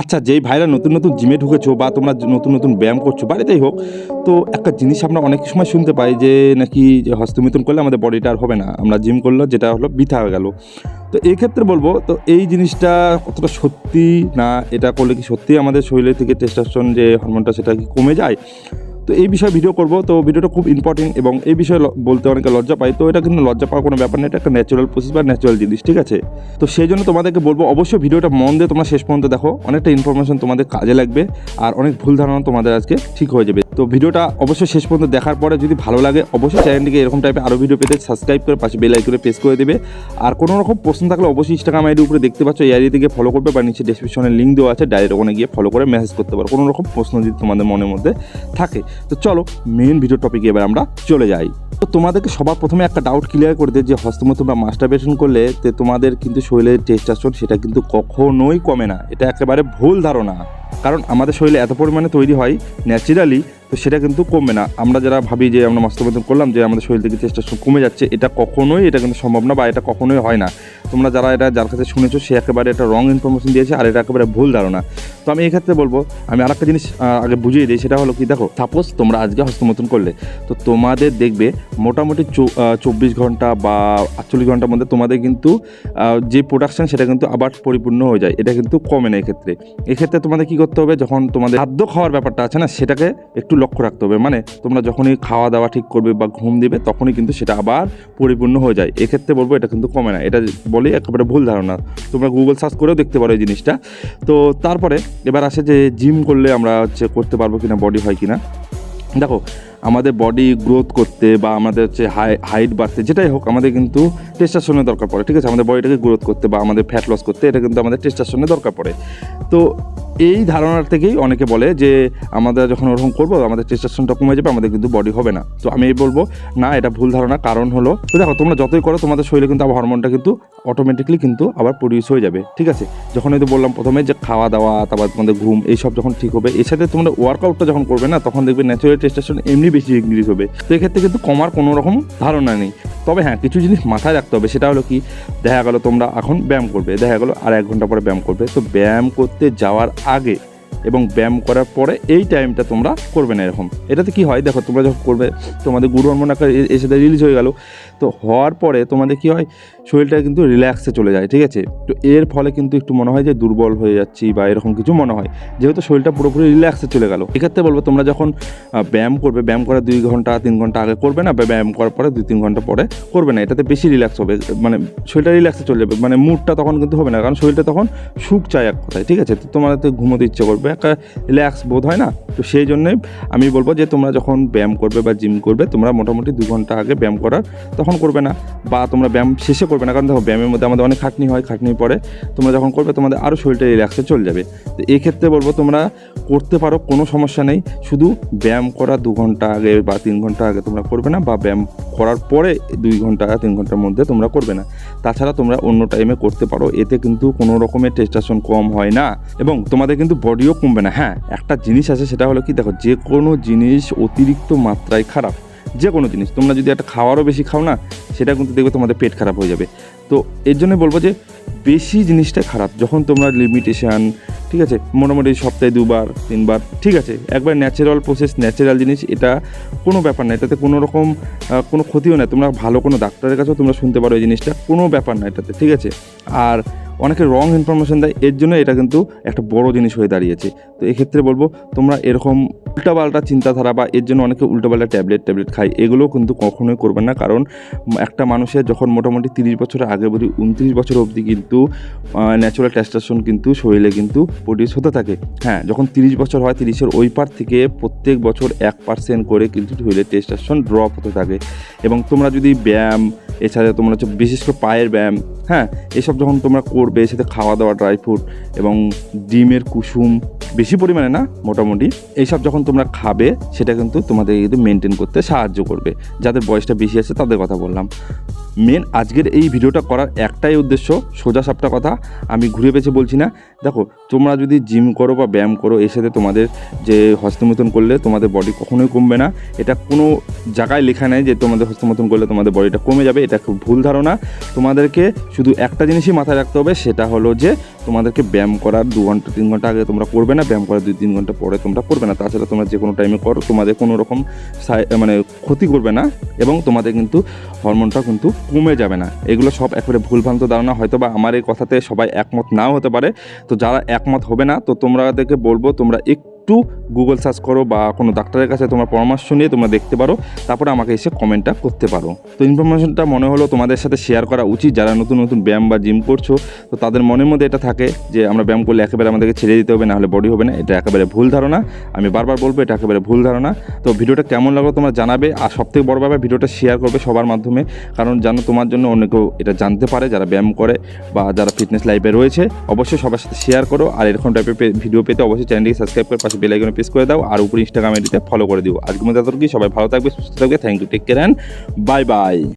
আচ্ছা যেই ভাইরা নতুন নতুন জিমে ঢুকেছো বা তোমরা নতুন নতুন ব্যায়াম করছ বাড়িতেই হোক, তো একটা জিনিস আমরা অনেক সময় শুনতে পাই যে নাকি যে হস্তমিথুন করলে আমাদের বডিটা আর হবে না। আমরা জিম করল, যেটা হলো বৃথা হয়ে গেল। তো এই ক্ষেত্রে বলব, তো এই জিনিসটা কতটা সত্যি না, এটা করলে কি সত্যি আমাদের শরীরের থেকে টেস্টাস্টন যে হরমোনটা সেটা কি কমে যায়? তো এই বিষয়ে ভিডিও করব। তো ভিডিওটা খুব ইম্পর্টেন্ট এবং এই বিষয়ে বলতে অনেকে লজ্জা পায়। তো এটা কিন্তু লজ্জা পাওয়ার কোনো ব্যাপার না, এটা একটা ন্যাচারাল প্রসেস বা ন্যাচারাল জিনিস, ঠিক আছে? তো সেই জন্য তোমাদেরকে বলব, অবশ্যই ভিডিওটা মন দিয়ে তোমরা শেষ পর্যন্ত দেখো। অনেকটা ইনফরমেশন তোমাদের কাজে লাগবে আর অনেক ভুল ধারণা তোমাদের আজকে ঠিক হয়ে যাবে। তো ভিডিওটা অবশ্যই শেষ পর্যন্ত দেখার পরে যদি ভালো লাগে, অবশ্যই চ্যানেলটিকে এরকম টাইপের আরও ভিডিও পেতে সাবস্ক্রাইব করে পাশে বেল আইকনে প্রেস করে দেবে। আর কোনো রকম প্রশ্ন থাকলে অবশ্যই ইনস্টাগ্রাম আইডি উপরে দেখতে পাচ্ছ, এই আইডি থেকে ফলো করবে বা নিচে ডিসক্রিপশনে লিঙ্ক দেওয়া আছে ডাইরেক্ট ওখানে গিয়ে ফলো করে মেসেজ করতে পারো। কোনো রকম প্রশ্ন যদি তোমাদের মনের মধ্যে থাকে, তো চলো মেন ভিডিও টপিকে এবার আমরা চলে যাই। তো তোমাদেরকে সবার প্রথমে একটা ডাউট ক্লিয়ার করে দিই যে হস্তমত বা মাস্টারবেশন করলে তে তোমাদের কিন্তু শরীরের টেস্টাস্টন সেটা কিন্তু কখনোই কমে না। এটা একেবারে ভুল ধারণা। কারণ আমাদের শরীরে এত পরিমাণে তৈরি হয় ন্যাচারালি, তো সেটা কিন্তু কমবে না। আমরা যারা ভাবি যে আমরা মাস্টারবেশন করলাম, যে আমাদের শরীর থেকে টেস্টাস্টন কমে যাচ্ছে, এটা কখনোই এটা কিন্তু সম্ভব না বা এটা কখনোই হয় না। তোমরা যারা এটা যার কাছে শুনেছো, সে একেবারে একটা রং ইনফরমেশন দিয়েছে আর এটা একেবারে ভুল ধারণা। তো আমি এক্ষেত্রে বলব, আমি আরেকটা জিনিস আগে বুঝিয়ে দিই, সেটা হলো কি, দেখো সাপোজ তোমরা আজকে হস্তমতন করলে, তো তোমাদের দেখবে মোটামুটি চব্বিশ ঘণ্টা বা আটচল্লিশ ঘণ্টার মধ্যে তোমাদের কিন্তু যে প্রোডাকশান সেটা কিন্তু আবার পরিপূর্ণ হয়ে যায়। এটা কিন্তু কমে না এক্ষেত্রে। এক্ষেত্রে তোমাদের কি করতে হবে যখন তোমাদের খাদ্য খাওয়ার ব্যাপারটা আছে না, সেটাকে একটু লক্ষ্য রাখতে হবে। মানে তোমরা যখনই খাওয়া দাওয়া ঠিক করবে বা ঘুম দিবে, তখনই কিন্তু সেটা আবার পরিপূর্ণ হয়ে যায়। এক্ষেত্রে বলব এটা কিন্তু কমে না। এটা বলি একেবারে ভুল ধারণা। তোমরা গুগল সার্চ করেও দেখতে পারো এই জিনিসটা। তো তারপরে এবার আসে যে জিম করলে আমরা হচ্ছে করতে পারব কিনা বডি হয় কিনা। দেখো, আমাদের বডি গ্রোথ করতে বা আমাদের হচ্ছে হাই হাইট বাড়তে, যেটাই হোক, আমাদের কিন্তু টেস্টাসনের দরকার পড়ে, ঠিক আছে? আমাদের বডিটাকে গ্রোথ করতে বা আমাদের ফ্যাট লস করতে, এটা কিন্তু আমাদের টেস্টাসনের দরকার পড়ে। তো এই ধারণার থেকেই অনেকে বলে যে আমাদের যখন ওরকম করব, আমাদের টেস্টাসনটা কমে যাবে, আমাদের কিন্তু বডি হবে না। তো আমি এই বলব, না, এটা ভুল ধারণা। কারণ হলো, তো দেখো, তোমরা যতই করো, তোমাদের শরীরে কিন্তু আবার হরমোনটা কিন্তু অটোমেটিকলি কিন্তু আবার প্রডিউস হয়ে যাবে, ঠিক আছে? যখন হয়তো বললাম প্রথমে যে খাওয়া দাওয়া, তারপর তোমাদের ঘুম, এইসব যখন ঠিক হবে, এর সাথে তোমরা ওয়ার্কআউটটা যখন করবে না, তখন দেখবে ন্যাচারাল টেস্টেশন এমনি বেশি ইনক্রিজ হবে। তো এক্ষেত্রে কিন্তু কমার কোনো রকম ধারণা নেই। তবে হ্যাঁ কিছু জিনিস মাথায় রাখতে হবে, সেটা হলো কি, দেখা গেলো তোমরা এখন ব্যায়াম করবে, দেখা গেলো আর এক ঘণ্টা পরে ব্যায়াম করবে। তো ব্যায়াম করতে যাওয়ার আগে এবং ব্যায়াম করার পরে এই টাইমটা তোমরা করবে না এরকম। এটাতে কি হয়? দেখো, তোমরা যখন করবে, তোমাদের গুরু হরমোন একটা এ- এর রিলিজ হয়ে গেল। তো হওয়ার পরে তোমাদের কি হয়? শরীরটা কিন্তু রিল্যাক্সে চলে যায়, ঠিক আছে? তো এর ফলে কিন্তু একটু মনে হয় যে দুর্বল হয়ে যাচ্ছি বা এরকম কিছু মনে হয়। যেহেতু শরীরটা পুরোপুরি রিল্যাক্সে চলে গেল। এক্ষেত্রে বলব, তোমরা যখন ব্যায়াম করবে, ব্যায়াম করার দুই ঘণ্টা, তিন ঘণ্টা আগে করবে না, বা ব্যায়াম করার পরে দুই, তিন ঘণ্টা পরে করবে না। এটাতে বেশি রিল্যাক্স হবে। মানে শরীরটা রিল্যাক্সে চলে যাবে। মানে মুডটা তখন কিন্তু হবে না, কারণ শরীরটা তখন সুখ চায় এক কথায়, ঠিক আছে? তো তোমাদের ঘুমোতে ইচ্ছে করবে একটা রিল্যাক্স বোধ হয় না? তো সেই জন্যই আমি বলব যে, তোমরা যখন ব্যায়াম করবে বা জিম করবে, তোমরা মোটামুটি দু ঘণ্টা আগে ব্যায়াম করার তখন করবে না। বা তোমরা ব্যায়াম শেষে করবে না। কারণ দেখো, ব্যায়ামের মধ্যে আমাদের অনেক খাটনি হয় খাটনি পরে তোমরা যখন করবে, তোমাদের আরও শরীরটা রিল্যাক্সে চলে যাবে। তো এই ক্ষেত্রে বলব, তোমরা করতে পারো, কোনো সমস্যা নেই। শুধু ব্যায়াম করা দু ঘণ্টা আগে বা তিন ঘণ্টা আগে তোমরা করবে না বা ব্যায়াম করার পরে দুই ঘণ্টা তিন ঘণ্টার মধ্যে তোমরা করবে না। তাছাড়া তোমরা অন্য টাইমে করতে পারো, এতে কিন্তু কোনো রকমের টেস্টাশন কম হয় না। এবং তোমাদের কিন্তু বডিও কমবে না। হ্যাঁ একটা জিনিস আছে, সেটা হলো কি, দেখো, যে কোনো জিনিস অতিরিক্ত মাত্রায় খারাপ, যে কোনো জিনিস, তোমরা যদি একটা খাওয়ারও বেশি খাও না, সেটা কিন্তু দেখবে তোমাদের পেট খারাপ হয়ে যাবে। তো এর জন্য বলব যে, বেশি জিনিসটা খারাপ। যখন তোমরা লিমিটেশান ঠিক আছে? মোটামুটি সপ্তাহে দুবার, তিনবার, ঠিক আছে? একবার ন্যাচারাল প্রসেস ন্যাচারাল জিনিস, এটা কোনো ব্যাপার না, এটাতে কোনো রকম কোনো ক্ষতিও নেই তোমরা ভালো কোনো ডাক্তারের কাছেও তোমরা শুনতে পারো এই জিনিসটা, কোনো ব্যাপার না এটাতে, ঠিক আছে? আর অনেকে রং ইনফরমেশন দেয়, এর জন্য এটা কিন্তু একটা বড় জিনিস হয়ে দাঁড়িয়েছে। তো এক্ষেত্রে বলব, তোমরা এরকম উল্টাপাল্টা চিন্তাধারা বা এর জন্য অনেকে উল্টাপাল্টা ট্যাবলেট ট্যাবলেট খায়। এগুলো কিন্তু কখনোই করবেন না। কারণ একটা মানুষের যখন মোটামুটি তিরিশ বছর আগে বলি উনত্রিশ বছর অবধি কিন্তু ন্যাচুরাল টেস্টাসন কিন্তু শরীরে কিন্তু প্রডিউস হতে থাকে। হ্যাঁ যখন তিরিশ বছর হয়, তিরিশের ওই পার থেকে প্রত্যেক বছর এক পার্সেন্ট করে কিন্তু শরীরে টেস্টাসন ড্রপ হতে থাকে। এবং তোমরা যদি ব্যায়াম, এছাড়া তোমরা হচ্ছে বিশেষ করে পায়ের ব্যায়াম হ্যাঁ এসব যখন তোমরা করবে সাথে খাওয়া দাওয়া ড্রাই ফ্রুট এবং ডিমের কুসুম বেশি পরিমাণে না, মোটামুটি, এইসব যখন তোমরা খাবে, সেটা কিন্তু তোমাদের কিন্তু মেনটেন করতে সাহায্য করবে। যাদের বয়সটা বেশি আছে তাদের কথা বললাম। মেন আজকের এই ভিডিওটা করার একটাই উদ্দেশ্য, সোজা সাপটা কথা, আমি ঘুরে পেছে বলছি না। দেখো, তোমরা যদি জিম করো বা ব্যায়াম করো, এর সাথে তোমাদের যে হস্তমৈথুন করলে তোমাদের বডি কখনোই কমবে না। এটা কোনো জায়গায় লেখা নেই যে তোমাদের হস্তমৈথুন করলে তোমাদের বডিটা কমে যাবে, এটা খুব ভুল ধারণা। তোমাদেরকে শুধু একটা জিনিসই মাথায় রাখতে হবে, সেটা হলো যে তোমাদেরকে ব্যায়াম করার দু ঘণ্টা, তিন ঘণ্টা আগে তোমরা করবে না, ব্যায়াম করার দুই, তিন ঘণ্টা পরে তোমরা করবে না। তাছাড়া তোমরা যে কোনো টাইমে করো, তোমাদের কোনো রকম মানে ক্ষতি করবে না, এবং তোমাদের কিন্তু হরমোনটা কিন্তু কমে যাবে না। এগুলো সব একেবারে ভুলভ্রান্ত ধারণা। হয়তো বা আমার এই কথাতে সবাই একমত নাও হতে পারে। তো যারা একমত হবে না, তো তোমরা দেখে বলব তোমরা একটু গুগল সার্চ করো বা কোনো ডাক্তারের কাছে তোমার পরামর্শ নিয়ে তোমরা দেখতে পারো। তারপরে আমাকে এসে কমেন্টটা করতে পারো। তো ইনফরমেশনটা মনে হলো তোমাদের সাথে শেয়ার করা উচিত। যারা নতুন নতুন ব্যায়াম বা জিম করছ, তো তাদের মনের মধ্যে এটা থাকে যে, আমরা ব্যায়াম করলে একেবারে আমাদেরকে ছেড়ে দিতে হবে না হলে বডি হবে না। এটা একেবারে ভুল ধারণা। আমি বারবার বলব, এটা একেবারে ভুল ধারণা। তো ভিডিওটা কেমন লাগল তোমরা জানাবে। আর সবথেকে বড় ব্যাপার, ভিডিওটা শেয়ার করবে সবার মাধ্যমে। কারণ জানো তোমার জন্য অনেকেও এটা জানতে পারে, যারা ব্যায়াম করে বা যারা ফিটনেস লাইফে রয়েছে। অবশ্যই সবার সাথে শেয়ার করো। আর এরকম টাইপের ভিডিও পেতে অবশ্যই চ্যানেলটিকে সাবস্ক্রাইব করে পাশে বেল আইকনে প্রেস করে দাও আর উপরে ইনস্টাগ্রাম আইডিতে ফলো করে দিও। আজকের মধ্যে সবাই ভালো থাকবে, সুস্থ থাকবে। Thank you take care and bye bye